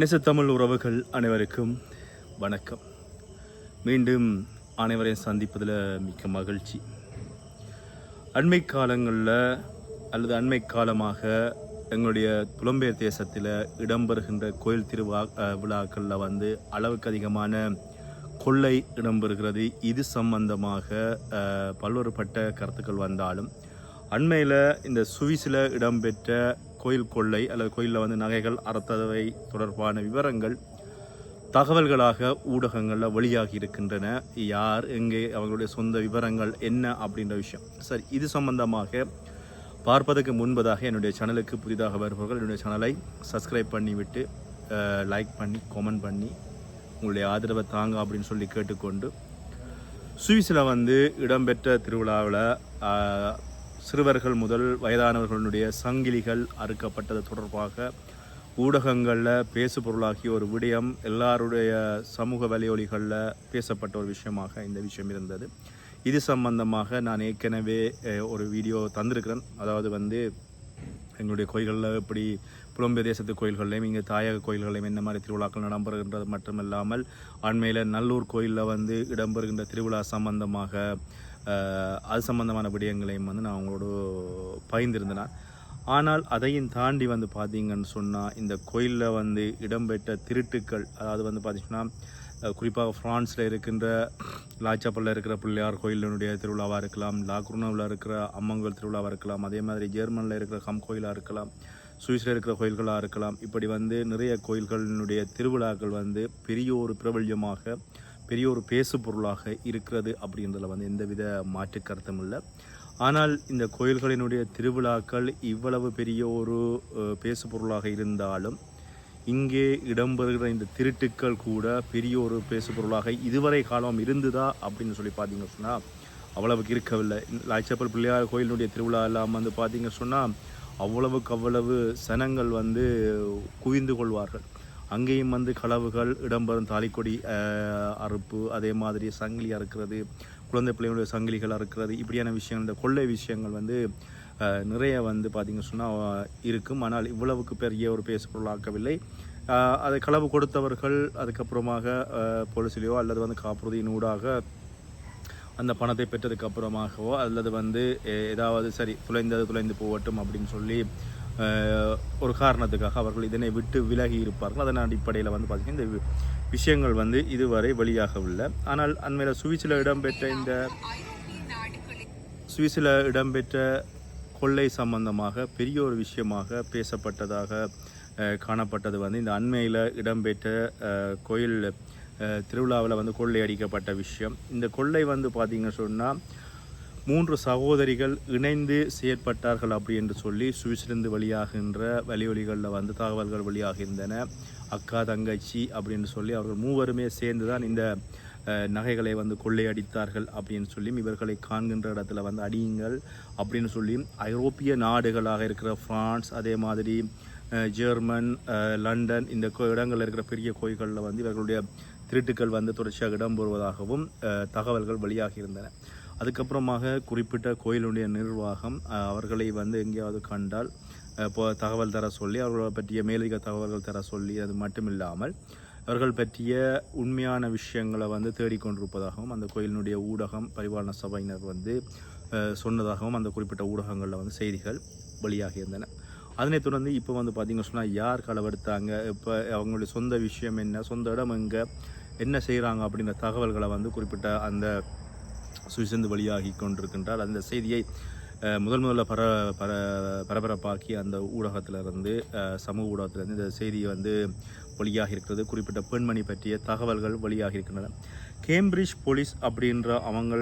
நெசத்தமிழ் உறவுகள் அனைவருக்கும் வணக்கம். மீண்டும் அனைவரையும் சந்திப்பதில் மிக்க மகிழ்ச்சி. அண்மை காலங்களில் அல்லது அண்மை காலமாக எங்களுடைய புலம்பெயர் தேசத்தில் இடம்பெறுகின்ற கோயில் திருவா விழாக்களில் வந்து அளவுக்கு அதிகமான கொள்ளை இடம்பெறுகிறது. இது சம்பந்தமாக பல்வேறுபட்ட கருத்துக்கள் வந்தாலும் அண்மையில் இந்த சுவிஸில் இடம்பெற்ற கோயில் கொள்ளை அல்லது கோயிலில் வந்து நகைகள் அறுத்தவை தொடர்பான விவரங்கள் தகவல்களாக ஊடகங்களில் வெளியாகி இருக்கின்றன. யார் எங்கே அவங்களுடைய சொந்த விவரங்கள் என்ன அப்படின்ற விஷயம். சரி இது சம்பந்தமாக பார்ப்பதற்கு முன்பதாக என்னுடைய சேனலுக்கு புதிதாக வருபவர்கள் என்னுடைய சேனலை சப்ஸ்கிரைப் பண்ணிவிட்டு லைக் பண்ணி கமெண்ட் பண்ணி உங்களுடைய ஆதரவை தாங்க அப்படின்னு சொல்லி கேட்டுக்கொண்டு சுவிஸில் வந்து இடம்பெற்ற திருவிழாவில் சிறுவர்கள் முதல் வயதானவர்களுடைய சங்கிலிகள் அறுக்கப்பட்டது தொடர்பாக ஊடகங்களில் பேசு பொருளாகிய ஒரு விடயம் எல்லாருடைய சமூக வலையொலிகளில் பேசப்பட்ட ஒரு விஷயமாக இந்த விஷயம் இருந்தது. இது சம்பந்தமாக நான் ஏற்கனவே ஒரு வீடியோ தந்திருக்கிறேன். அதாவது வந்து எங்களுடைய கோயில்களில் எப்படி புலம்பெயர் தேசத்து கோயில்கள்லையும் இங்கே தாயக கோயில்களையும் என்ன மாதிரி திருவிழாக்கள் இடம்பெறுகின்றது மட்டுமில்லாமல் அண்மையில் நல்லூர் கோயிலில் வந்து இடம்பெறுகின்ற திருவிழா சம்பந்தமாக அது சம்பந்தமான விடயங்களையும் வந்து நான் அவங்களோட பகிர்ந்திருந்தேன். ஆனால் அதையும் தாண்டி வந்து பார்த்தீங்கன்னு சொன்னால் இந்த கோயிலில் வந்து இடம்பெற்ற திருட்டுக்கள் அதாவது வந்து பார்த்திங்கன்னா குறிப்பாக ஃப்ரான்ஸில் இருக்கின்ற லாச்சாப்பல்ல இருக்கிற பிள்ளையார் கோயிலினுடைய திருவிழாவாக இருக்கலாம் லாக்ருனாவில் இருக்கிற அம்மங்கோல் திருவிழாவாக இருக்கலாம் அதே மாதிரி ஜெர்மனில் இருக்கிற கம் கோயிலாக இருக்கலாம் சுவிஸில் இருக்கிற கோயில்களாக இருக்கலாம் இப்படி வந்து நிறைய கோயில்களினுடைய திருவிழாக்கள் வந்து பெரிய ஒரு பிரபல்யமாக பெரிய ஒரு பேசு பொருளாக இருக்கிறது அப்படின்றதில் வந்து எந்தவித மாற்று கருத்தும் இல்லை. ஆனால் இந்த கோயில்களினுடைய திருவிழாக்கள் இவ்வளவு பெரிய ஒரு பேசு பொருளாக இருந்தாலும் இங்கே இடம்பெறுகிற இந்த திருட்டுக்கள் கூட பெரிய ஒரு பேசு பொருளாக இதுவரை காலம் இருந்ததா அப்படின்னு சொல்லி பார்த்தீங்க சொன்னால் அவ்வளவுக்கு இருக்கவில்லை. லாய்ச்சப்பல் பிள்ளையார் கோயிலினுடைய திருவிழா எல்லாம் வந்து பார்த்தீங்க சொன்னால் அவ்வளவுக்கு அவ்வளவு சனங்கள் வந்து குவிந்து கொள்வார்கள். அங்கேயும் வந்து களவுகள் இடம்பெறும் தாலிக்கொடி அறுப்பு அதே மாதிரி சங்கிலி அறுக்கிறது குழந்தை பிள்ளைகளுடைய சங்கிலிகள் அறுக்கிறது இப்படியான விஷயங்கள் இந்த கொள்ளை விஷயங்கள் வந்து நிறைய வந்து பார்த்திங்க சொன்னால் இருக்கும். ஆனால் இவ்வளவுக்கு பெரிய ஒரு பேசு பொருளாக்கவில்லை அதை களவு கொடுத்தவர்கள் அதுக்கப்புறமாக அஹ், போலீஸ்லேயோ அல்லது வந்து காப்புறுதியின் ஊடாக அந்த பணத்தை பெற்றதுக்கு அப்புறமாகவோ அல்லது வந்து ஏதாவது சரி துளைந்தது துளைந்து போகட்டும் அப்படின்னு சொல்லி ஒரு காரணத்துக்காக அவர்கள் இதனை விட்டு விலகி இருப்பார்கள். அதன் அடிப்படையில் வந்து பார்த்திங்கன்னா இந்த வி- விஷயங்கள் வந்து இதுவரை வெளியாகவில்லை ஆனால் அண்மையில் சுவிஸில் இடம்பெற்ற இந்த சுவிஸில் இடம்பெற்ற கொள்ளை சம்பந்தமாக பெரிய ஒரு விஷயமாக பேசப்பட்டதாக அஹ், காணப்பட்டது வந்து இந்த அண்மையில் இடம்பெற்ற அஹ், கோயில் திருவிழாவில் வந்து கொள்ளையடிக்கப்பட்ட விஷயம். இந்த கொள்ளை வந்து பார்த்திங்க சொன்னால் மூன்று சகோதரிகள் இணைந்து செயற்பட்டார்கள் அப்படி என்று சொல்லி சுவிஸிலிருந்து வெளியாகின்ற வழிவழிகளில் வந்து தகவல்கள் வெளியாகின்றன. அக்கா தங்கச்சி அப்படின்னு சொல்லி அவர்கள் மூவருமே சேர்ந்து தான் இந்த நகைகளை வந்து கொள்ளையடித்தார்கள் அப்படின்னு சொல்லி இவர்களை காண்கின்ற இடத்துல வந்து அடியுங்கள் அப்படின்னு சொல்லியும் ஐரோப்பிய நாடுகளாக இருக்கிற ஃப்ரான்ஸ் அதே மாதிரி ஜெர்மன் லண்டன் இந்த கோ- இருக்கிற பெரிய கோயில்களில் வந்து இவர்களுடைய திருட்டுக்கள் வந்து தொடர்ச்சியாக இடம்பெறுவதாகவும் தகவல்கள் வெளியாகி இருந்தன அதுக்கப்புறமாக குறிப்பிட்ட கோயிலுடைய நிர்வாகம் அவர்களை வந்து எங்கேயாவது கண்டால் இப்போ தகவல் தர சொல்லி அவர்களை பற்றிய மேலதிக தகவல்கள் தர சொல்லி அது மட்டும் இல்லாமல் அவர்கள் பற்றிய உண்மையான விஷயங்களை வந்து தேடிக்கொண்டிருப்பதாகவும் அந்த கோயிலினுடைய ஊடகம் பரிபாலன சபையினர் வந்து சொன்னதாகவும் அந்த குறிப்பிட்ட ஊடகங்களில் வந்து செய்திகள் வெளியாகி இருந்தன அதனைத் தொடர்ந்து இப்போ வந்து பார்த்திங்க சொன்னால் யார் களவெடுத்தாங்க? இப்போ அவங்களுடைய சொந்த விஷயம் என்ன? சொந்த இடம் எங்கே? என்ன செய்கிறாங்க அப்படின்ற தகவல்களை வந்து குறிப்பிட்ட அந்த சுவிசந்து வழியாகி கொண்டிருக்கின்றால் அந்த செய்தியை முதல் முதல்ல பர பர பரபரப்பாக்கி அந்த ஊடகத்திலிருந்து சமூக ஊடகத்திலிருந்து இந்த செய்தி வந்து வெளியாகி இருக்கிறது. குறிப்பிட்ட பெண்மணி பற்றிய தகவல்கள் வெளியாகி இருக்கின்றன கேம்பிரிட்ஜ் போலீஸ் அப்படின்ற அவங்க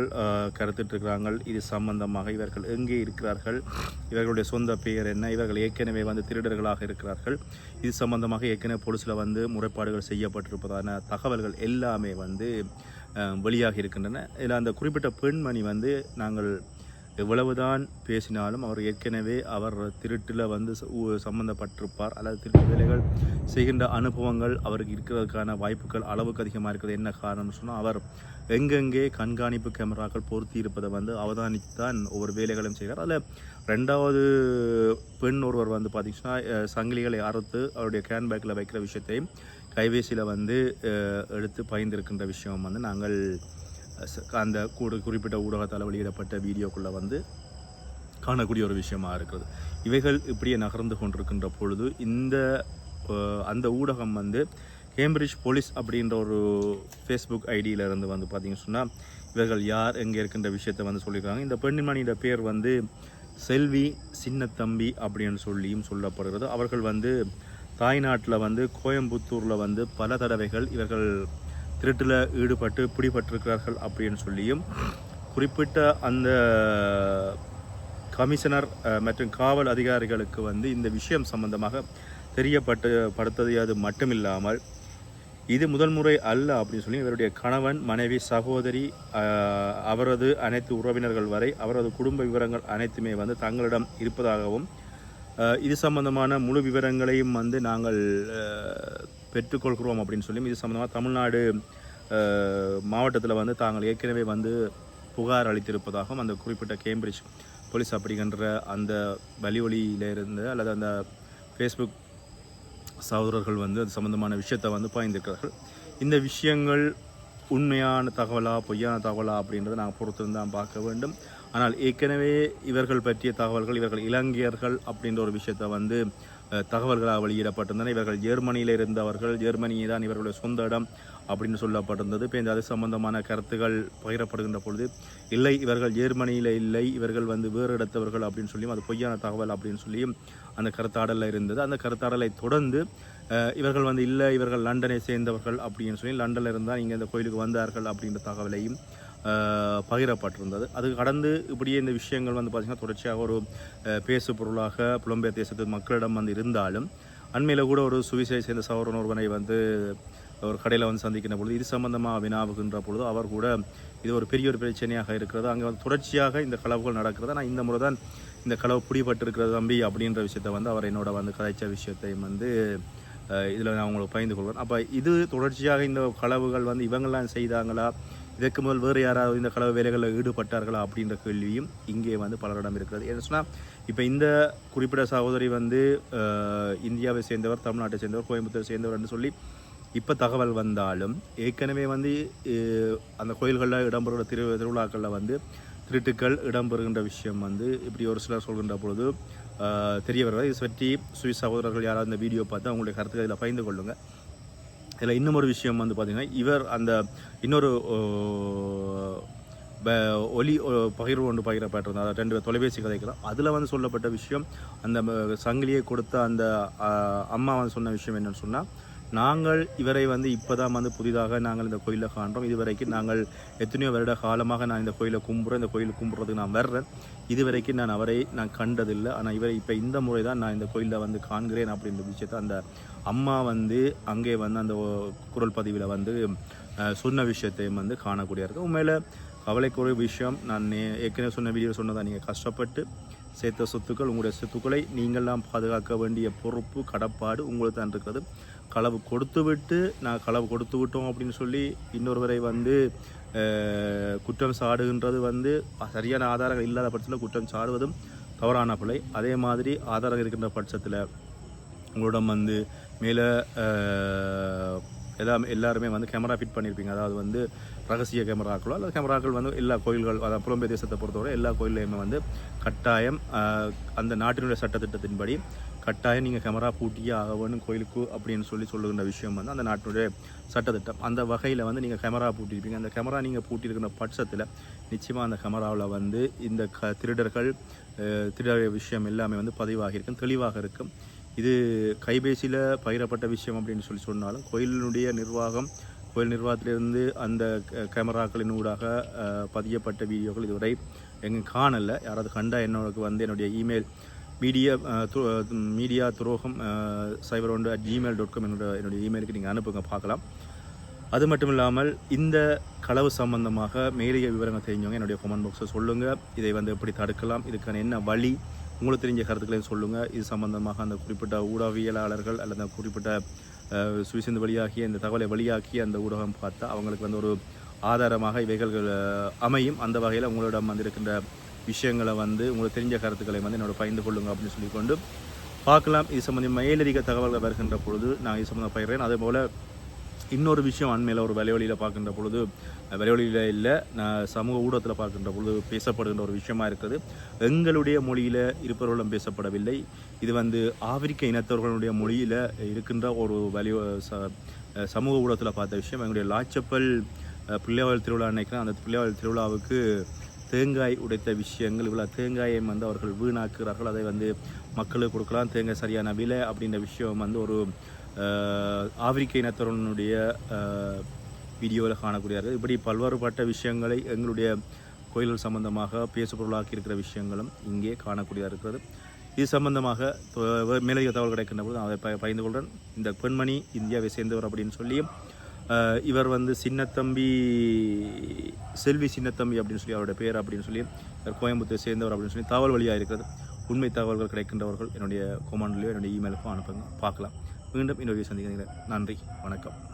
கருத்துட்ருக்கிறாங்க இது சம்பந்தமாக இவர்கள் எங்கே இருக்கிறார்கள்? இவர்களுடைய சொந்த பெயர் என்ன? இவர்கள் ஏற்கனவே வந்து திருடர்களாக இருக்கிறார்கள். இது சம்பந்தமாக ஏற்கனவே போலீஸில் வந்து முறைப்பாடுகள் செய்யப்பட்டிருப்பதான தகவல்கள் எல்லாமே வந்து வெளியாகி இருக்கின்றன. இதில் அந்த குறிப்பிட்ட பெண்மணி வந்து நாங்கள் எவ்வளவுதான் பேசினாலும் அவர் ஏற்கனவே அவர் திருட்டில் வந்து ச- அல்லது திருட்டு வேலைகள் செய்கின்ற அனுபவங்கள் அவருக்கு இருக்கிறதுக்கான வாய்ப்புகள் அளவுக்கு அதிகமாக இருக்கிறது. என்ன காரணம்னு சொன்னால் அவர் எங்கெங்கே கண்காணிப்பு கேமராக்கள் பொருத்தி இருப்பதை வந்து அவதானித்து தான் ஒவ்வொரு வேலைகளையும் செய்கிறார். அதில் ரெண்டாவது பெண் ஒருவர் வந்து பார்த்திங்கன்னா சங்கிலிகளை அறுத்து அவருடைய கேன்பேக்கில் வைக்கிற விஷயத்தையும் கைபேசியில் வந்து எடுத்து பயந்திருக்கின்ற விஷயம் வந்து நாங்கள் அந்த கூடு குறிப்பிட்ட ஊடகத்தால் வெளியிடப்பட்ட வீடியோக்குள்ளே வந்து காணக்கூடிய ஒரு விஷயமா இருக்கிறது. இவைகள் இப்படியே நகர்ந்து கொண்டிருக்கின்ற பொழுது இந்த அந்த ஊடகம் வந்து கேம்பிரிட்ஜ் போலீஸ் அப்படின்ற ஒரு ஃபேஸ்புக் ஐடியிலேருந்து வந்து பார்த்திங்கன்னு சொன்னால் இவர்கள் யார் எங்கே இருக்கின்ற விஷயத்தை வந்து சொல்லியிருக்காங்க. இந்த பெண்மணியோட பேர் வந்து செல்வி சின்னத்தம்பி அப்படின்னு சொல்லியும் சொல்லப்படுகிறது. அவர்கள் வந்து தாய்நாட்டில் வந்து கோயம்புத்தூரில் வந்து பல தடவைகள் இவர்கள் திருட்டில் ஈடுபட்டு பிடிபட்டிருக்கிறார்கள் அப்படின்னு சொல்லியும் குறிப்பிட்ட அந்த கமிஷனர் மற்றும் காவல் அதிகாரிகளுக்கு வந்து இந்த விஷயம் சம்பந்தமாக தெரியப்பட்டு படுத்தது அது மட்டுமில்லாமல் இது முதல் முறை அல்ல அப்படின்னு சொல்லி இவருடைய கணவன் மனைவி சகோதரி அவரது அனைத்து உறவினர்கள் வரை அவரது குடும்ப விவரங்கள் அனைத்துமே வந்து தங்களிடம் இருப்பதாகவும் இது சம்பந்தமான முழு விவரங்களையும் வந்து நாங்கள் பெற்றுக்கொள்கிறோம் அப்படின்னு சொல்லி இது சம்பந்தமாக தமிழ்நாடு மாவட்டத்தில் வந்து தாங்கள் ஏற்கனவே வந்து புகார் அளித்திருப்பதாகவும் அந்த குறிப்பிட்ட கேம்பிரிட்ஜ் போலீஸ் அப்படிங்கிற அந்த வலிவொலியில இருந்து அல்லது அந்த ஃபேஸ்புக் சகோதரர்கள் வந்து அது சம்பந்தமான விஷயத்தை வந்து பாய்ந்திருக்கிறார்கள். இந்த விஷயங்கள் உண்மையான தகவலா பொய்யான தகவலா அப்படின்றத நாங்கள் பொறுத்திருந்தான் பார்க்க வேண்டும். ஆனால் ஏற்கனவே இவர்கள் பற்றிய தகவல்கள் இவர்கள் இலங்கையர்கள் அப்படின்ற ஒரு விஷயத்தை வந்து தகவல்களாக வெளியிடப்பட்டிருந்தன. இவர்கள் ஜெர்மனியில் இருந்தவர்கள் ஜெர்மனியை தான் இவர்களுடைய சொந்த இடம் அப்படின்னு சொல்லப்பட்டிருந்தது. இப்போ இந்த அது சம்பந்தமான கருத்துகள் பகிரப்படுகின்ற பொழுது இல்லை இவர்கள் ஜெர்மனியில் இல்லை இவர்கள் வந்து வேறு இடத்தவர்கள் அப்படின்னு சொல்லியும் அது பொய்யான தகவல் அப்படின்னு சொல்லியும் அந்த கருத்தாடலில் இருந்தது. அந்த கருத்தாடலை தொடர்ந்து இவர்கள் வந்து இல்லை இவர்கள் லண்டனை சேர்ந்தவர்கள் அப்படின்னு சொல்லி லண்டனில் இருந்தால் இங்கே இந்த கோயிலுக்கு வந்தார்கள் அப்படின்ற தகவலையும் பகிரப்பட்டிருந்தது. அது கடந்து இப்படியே இந்த விஷயங்கள் வந்து பார்த்திங்கன்னா தொடர்ச்சியாக ஒரு பேசு பொருளாக புலம்பெயர் தேசத்து மக்களிடம் வந்து இருந்தாலும் அண்மையில் கூட ஒரு சுவிசை சேர்ந்த சகோதரன் ஒருவனை வந்து ஒரு கடையில் வந்து சந்திக்கின்ற பொழுது இது சம்பந்தமாக வினாவுகின்ற பொழுது அவர் கூட இது ஒரு பெரிய ஒரு பிரச்சனையாக இருக்கிறது. அங்கே வந்து தொடர்ச்சியாக இந்த களவுகள் நடக்கிறது. ஆனால் இந்த முறை தான் இந்த களவு பிடிபட்டிருக்கிறது தம்பி அப்படின்ற விஷயத்தை வந்து அவர் என்னோட வந்து கதைச்ச விஷயத்தையும் வந்து இதில் நான் உங்களுக்கு பகிர்ந்து கொள்வேன் அப்போ இது தொடர்ச்சியாக இந்த களவுகள் வந்து இவங்கெல்லாம் செய்தாங்களா? இதற்கு முதல் வேறு யாராவது இந்த களவு வேலைகளில் ஈடுபட்டார்களா அப்படின்ற கேள்வியும் இங்கே வந்து பலரிடம் இருக்கிறது. ஏன்னு சொன்னால் இப்போ இந்த குறிப்பிட்ட சகோதரி வந்து இந்தியாவை சேர்ந்தவர் தமிழ்நாட்டை சேர்ந்தவர் கோயம்புத்தூரை சேர்ந்தவர்னு சொல்லி இப்போ தகவல் வந்தாலும் ஏற்கனவே வந்து அந்த கோயில்களில் இடம்பெறுகிற திரு திருவிழாக்களில் வந்து திருட்டுக்கள் இடம்பெறுகின்ற விஷயம் வந்து இப்படி ஒரு சிலர் சொல்கின்ற பொழுது தெரிய வருவது இது பற்றி சுவிஸ் சகோதரர்கள் யாராவது இந்த வீடியோ பார்த்து அவங்களுடைய கருத்துக்களை இதில் பகிர்ந்து கொள்ளுங்கள் இதில் இன்னும் ஒரு விஷயம் வந்து பார்த்திங்கன்னா இவர் அந்த இன்னொரு ஒலி பகிர்வு ஒன்று பகிரப்பட்டிருந்தார் அதாவது ரெண்டு தொலைபேசி கதைக்கலாம் அதில் வந்து சொல்லப்பட்ட விஷயம் அந்த சங்கிலியை கொடுத்த அந்த அம்மா வந்து சொன்ன விஷயம் என்னன்னு சொன்னால் நாங்கள் இவரை வந்து இப்போ தான் வந்து புதிதாக நாங்கள் இந்த கோயிலில் காண்றோம். இதுவரைக்கும் நாங்கள் எத்தனையோ வருட காலமாக நான் இந்த கோயிலை கும்புறேன். இந்த கோயில் கும்புறதுக்கு நான் வர்றேன். இதுவரைக்கும் நான் அவரை நான் கண்டதில்லை. ஆனால் இவரை இப்போ இந்த முறை தான் நான் இந்த கோயிலில் வந்து காண்கிறேன் அப்படின்ற விஷயத்தை அந்த அம்மா வந்து அங்கே வந்து அந்த குரல் பதிவில் வந்து சொன்ன விஷயத்தையும் வந்து காணக்கூடிய இருக்கு. உண்மையில் கவலைக்குரிய விஷயம் நான் ஏற்கனவே சொன்ன வீடியோ சொன்னதா நீங்கள் கஷ்டப்பட்டு சேர்த்த சொத்துக்கள் உங்களுடைய சொத்துக்களை நீங்கள்லாம் பாதுகாக்க வேண்டிய பொறுப்பு கடப்பாடு உங்களுக்கு தான் இருக்கிறது. களவு கொடுத்து விட்டு நான் களவு கொடுத்து விட்டோம் அப்படின்னு சொல்லி இன்னொருவரை வந்து குற்றம் சாடுகின்றது வந்து சரியான ஆதாரங்கள் இல்லாத பட்சத்தில் குற்றம் சாடுவதும் தவறான பிழை. அதே மாதிரி ஆதாரங்கள் இருக்கின்ற பட்சத்தில் உங்களிடம் வந்து மேலே எல்லாம் எல்லாருமே வந்து கேமரா ஃபிட் பண்ணியிருப்பீங்க அதாவது வந்து ரகசிய கேமராக்களோ அல்லது கேமராக்கள் வந்து எல்லா கோயில்கள் அதாவது புலம்பெயர் தேசத்தை பொறுத்தவரை எல்லா கோயில்லையுமே வந்து கட்டாயம் அந்த நாட்டினுடைய சட்டத்திட்டத்தின்படி கட்டாயம் நீங்கள் கேமரா பூட்டியே ஆக வேணும் கோயிலுக்கு அப்படின்னு சொல்லி சொல்லுகின்ற விஷயம் வந்து அந்த நாட்டினுடைய சட்டத்திட்டம். அந்த வகையில் வந்து நீங்கள் கேமரா பூட்டியிருப்பீங்க அந்த கேமரா நீங்கள் பூட்டியிருக்கிற பட்சத்தில் நிச்சயமாக அந்த கேமராவில் வந்து இந்த க திருடர்கள் அஹ், திருடர் விஷயம் எல்லாமே வந்து பதிவாகியிருக்கும் தெளிவாக இருக்கும். இது கைபேசியில் பகிரப்பட்ட விஷயம் அப்படின்னு சொல்லி சொன்னாலும் கோயிலினுடைய நிர்வாகம் கோயில் நிர்வாகத்திலிருந்து அந்த க- கேமராக்களின் ஊடாக பதியப்பட்ட வீடியோக்கள் இதுவரை எங்கே காணலை. யாராவது கண்டா என்னோட வந்து என்னுடைய இமெயில் மீடியா மீடியா துரோகம் சைபர் ஒன்று அட் ஜிமெயில் டாட் காம் என்னோட என்னுடைய இமெயிலுக்கு நீங்கள் அனுப்புங்க பார்க்கலாம். அது மட்டும் இல்லாமல் இந்த களவு சம்பந்தமாக மேலிய விவரங்கள் தெரிஞ்சவங்க என்னுடைய கமெண்ட் பாக்ஸில் சொல்லுங்கள் இதை வந்து எப்படி தடுக்கலாம் இதுக்கான என்ன வழி உங்களுக்கு தெரிஞ்ச கருத்துக்களையும் சொல்லுங்கள் இது சம்பந்தமாக அந்த குறிப்பிட்ட ஊடகவியலாளர்கள் அல்லது அந்த குறிப்பிட்ட சுவிசந்து வழியாகிய இந்த தகவலை வழியாக்கி அந்த ஊடகம் பார்த்தா அவங்களுக்கு வந்து ஒரு ஆதாரமாக இவைகள் அமையும். அந்த வகையில் உங்களிடம் வந்திருக்கின்ற விஷயங்களை வந்து உங்களுக்கு தெரிஞ்ச கருத்துக்களை வந்து என்னோட பகிர்ந்து கொள்ளுங்க அப்படின்னு சொல்லிக்கொண்டு பார்க்கலாம். இது சம்மந்தம் மேலதிக தகவல்கள் வருகின்ற பொழுது நான் இது சம்மந்தம் பயிர்றேன் அதே போல் இன்னொரு விஷயம் அண்மையில் ஒரு வலைவழியில் பார்க்கின்ற பொழுது வலைவழியில் இல்லை நான் சமூக ஊடகத்தில் பார்க்கின்ற பொழுது பேசப்படுகின்ற ஒரு விஷயமா இருக்குது. எங்களுடைய மொழியில் இருப்பவர்களும் பேசப்படவில்லை. இது வந்து ஆப்பிரிக்க இனத்தவர்களுடைய மொழியில் இருக்கின்ற ஒரு வலி ச- சமூக ஊடகத்தில் பார்த்த விஷயம். எங்களுடைய லாச்சப்பல் அஹ், பிள்ளையாவல் திருவிழா நினைக்கிறேன் அந்த பிள்ளையாவல் திருவிழாவுக்கு தேங்காய் உடைத்த விஷயங்கள் இவ்வளோ தேங்காயை வந்து அவர்கள் வீணாக்குகிறார்கள் அதை வந்து மக்களுக்கு கொடுக்கலாம் தேங்காய் சரியான விலை அப்படின்ற விஷயம் வந்து ஒரு ஆப்பிரிக்க இனத்தருடைய வீடியோவில் காணக்கூடியார்கள் இப்படி பல்வேறுபட்ட விஷயங்களை எங்களுடைய கோயில்கள் சம்பந்தமாக பேசுபொருளாக்கி இருக்கிற விஷயங்களும் இங்கே காணக்கூடியதாக இருக்கிறது. இது சம்பந்தமாக மேலதிக தகவல் கிடைக்கின்ற பொழுது அதை ப பகிர்ந்து கொள்கிறேன் இந்த பெண்மணி இந்தியாவை சேர்ந்தவர் அப்படின்னு சொல்லியும் இவர் வந்து சின்னத்தம்பி செல்வி சின்னத்தம்பி அப்படின்னு சொல்லி அவருடைய பேர் அப்படின்னு சொல்லி இவர் கோயம்புத்தூர் சேர்ந்தவர் அப்படின்னு சொல்லி தகவல் வழியாக இருக்கிறது. உண்மை தகவல்கள் கிடைக்கின்றவர்கள் என்னுடைய கொமாண்டிலையோ என்னுடைய இமெயிலுக்கும் அனுப்புங்க. பார்க்கலாம். மீண்டும் இன்னொரு சந்திக்கிறேன். நன்றி. வணக்கம்.